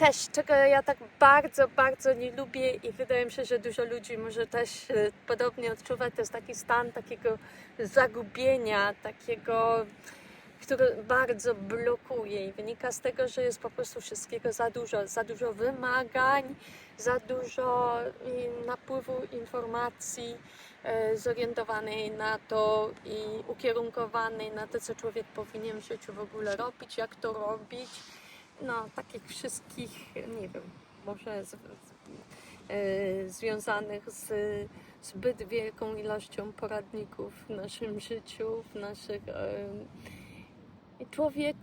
też, czego ja tak bardzo, bardzo nie lubię i wydaje mi się, że dużo ludzi może też e, podobnie odczuwać, to jest taki stan takiego zagubienia, takiego, który bardzo blokuje i wynika z tego, że jest po prostu wszystkiego za dużo, za dużo wymagań, za dużo napływu informacji e, zorientowanej na to i ukierunkowanej na to, co człowiek powinien w życiu w ogóle robić, jak to robić no, takich wszystkich, nie wiem, może z, e, związanych z zbyt wielką ilością poradników w naszym życiu, w naszych. I człowiek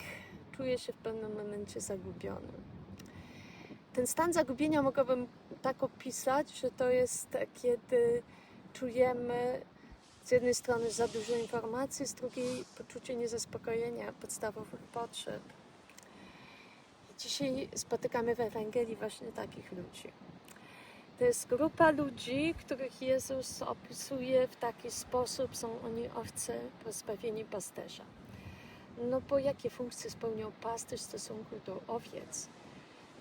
czuje się w pewnym momencie zagubiony. Ten stan zagubienia mogłabym tak opisać, że to jest kiedy czujemy z jednej strony za dużo informacji, z drugiej poczucie niezaspokojenia podstawowych potrzeb. Dzisiaj spotykamy w Ewangelii właśnie takich ludzi. To jest grupa ludzi, których Jezus opisuje w taki sposób, są oni owce pozbawieni pasterza. No bo jakie funkcje spełniał pasterz w stosunku do owiec?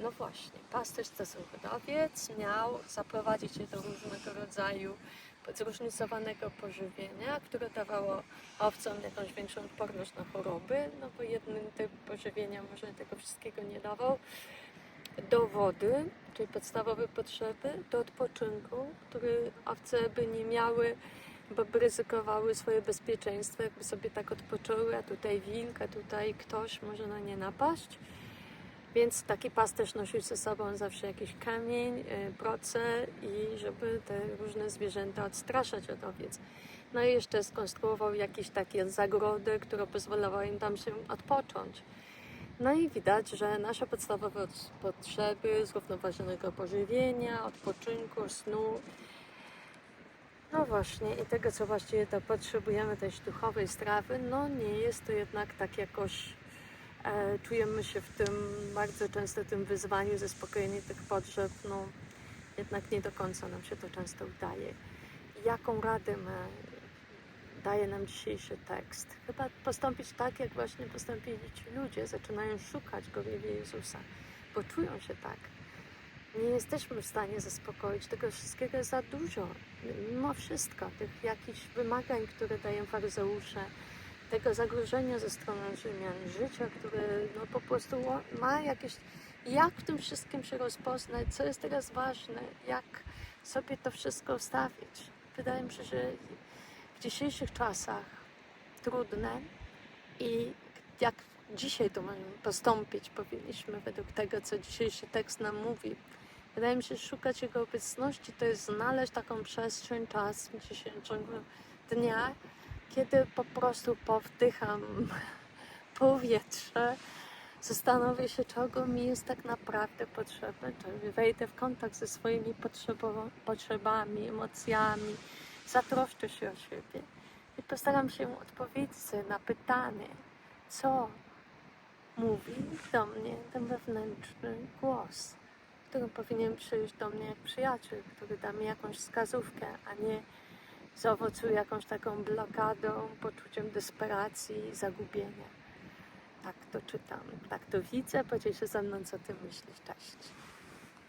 No właśnie, pasterz w stosunku do owiec miał zaprowadzić je do różnego rodzaju zróżnicowanego pożywienia, które dawało owcom jakąś większą odporność na choroby, no bo jednym typ pożywienia może tego wszystkiego nie dawał, do wody, czyli podstawowe potrzeby, do odpoczynku, który owce by nie miały, bo by ryzykowały swoje bezpieczeństwo, jakby sobie tak odpoczęły, a tutaj wilk, a tutaj ktoś może na nie napaść. Więc taki pasterz nosił ze sobą zawsze jakiś kamień, e, proce i żeby te różne zwierzęta odstraszać od owiec. No i jeszcze skonstruował jakieś takie zagrody, które pozwalały im tam się odpocząć. No i widać, że nasze podstawowe od- potrzeby zrównoważonego pożywienia, odpoczynku, snu, no właśnie i tego, co właściwie to potrzebujemy, też duchowej strawy, no nie jest to jednak tak jakoś czujemy się w tym bardzo często tym wyzwaniu, zaspokojenie tych potrzeb, no jednak nie do końca nam się to często udaje. Jaką radę ma, daje nam dzisiejszy tekst? Chyba postąpić tak, jak właśnie postąpili ci ludzie, zaczynają szukać gorliwie Jezusa, bo czują się tak. Nie jesteśmy w stanie zaspokoić tego wszystkiego za dużo. Mimo wszystko, tych jakichś wymagań, które dają faryzeusze, tego zagrożenia ze strony Rzymian, życia, które no po prostu ma jakieś. Jak w tym wszystkim się rozpoznać, co jest teraz ważne, jak sobie to wszystko ustawić. Wydaje mi się, że w dzisiejszych czasach trudne i jak dzisiaj to mamy postąpić, powinniśmy według tego, co dzisiejszy tekst nam mówi. Wydaje mi się, że szukać Jego obecności to jest znaleźć taką przestrzeń, czas w dzisiejszego dnia, kiedy po prostu powdycham powietrze, zastanowię się, czego mi jest tak naprawdę potrzebne, czyli wejdę w kontakt ze swoimi potrzebami, emocjami, zatroszczę się o siebie. I postaram się odpowiedzieć na pytanie, co mówi do mnie ten wewnętrzny głos, który powinien przyjść do mnie jak przyjaciel, który da mi jakąś wskazówkę, a nie zaowocuje jakąś taką blokadą, poczuciem desperacji, zagubienia. Tak to czytam, tak to widzę. Podziel się ze mną, co ty myślisz. Cześć.